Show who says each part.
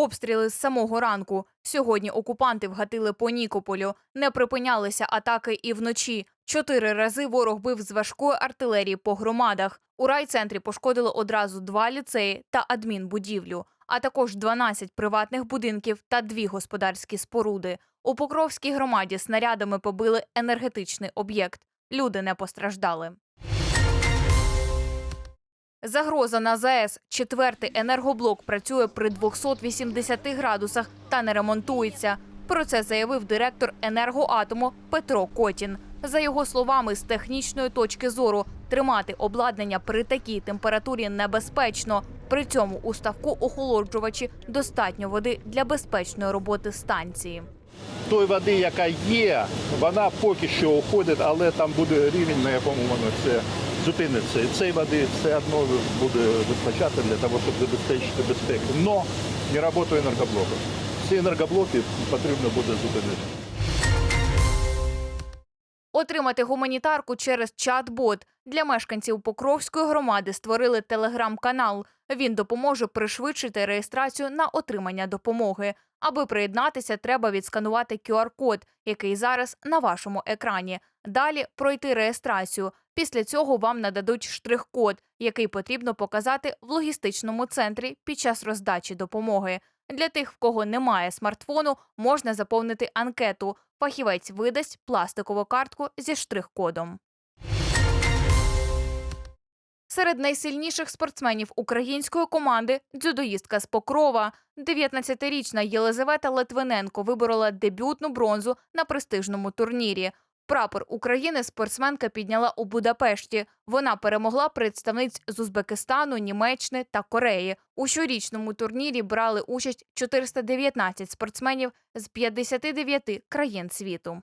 Speaker 1: Обстріли з самого ранку. Сьогодні окупанти вгатили по Нікополю. Не припинялися атаки і вночі. Чотири рази ворог бив з важкої артилерії по громадах. У райцентрі пошкодили одразу два ліцеї та адмінбудівлю, а також 12 приватних будинків та дві господарські споруди. У Покровській громаді снарядами побили енергетичний об'єкт. Люди не постраждали. Загроза на ЗАЕС. Четвертий енергоблок працює при 280 градусах та не ремонтується. Про це заявив директор енергоатому Петро Котін. За його словами, з технічної точки зору тримати обладнання при такій температурі небезпечно. При цьому у ставку охолоджувачі достатньо води для безпечної роботи станції.
Speaker 2: Той води, яка є, вона поки що уходить, але там буде рівень, на якому воно все зупиниться. І цієї води все одно буде вистачати для того, щоб забезпечити безпеку. Но не роботу енергоблоку. Всі енергоблоки потрібно буде зупинити.
Speaker 1: Отримати гуманітарку через чат-бот для мешканців Покровської громади створили телеграм-канал. Він допоможе пришвидшити реєстрацію на отримання допомоги. Аби приєднатися, треба відсканувати QR-код, який зараз на вашому екрані. Далі пройти реєстрацію. Після цього вам нададуть штрих-код, який потрібно показати в логістичному центрі під час роздачі допомоги. Для тих, в кого немає смартфону, можна заповнити анкету. Фахівець видасть пластикову картку зі штрих-кодом. Серед найсильніших спортсменів української команди дзюдоїстка з Покрова. 19-річна Єлизавета Литвиненко виборола дебютну бронзу на престижному турнірі. Прапор України спортсменка підняла у Будапешті. Вона перемогла представниць з Узбекистану, Німеччини та Кореї. У щорічному турнірі брали участь 419 спортсменів з 59 країн світу.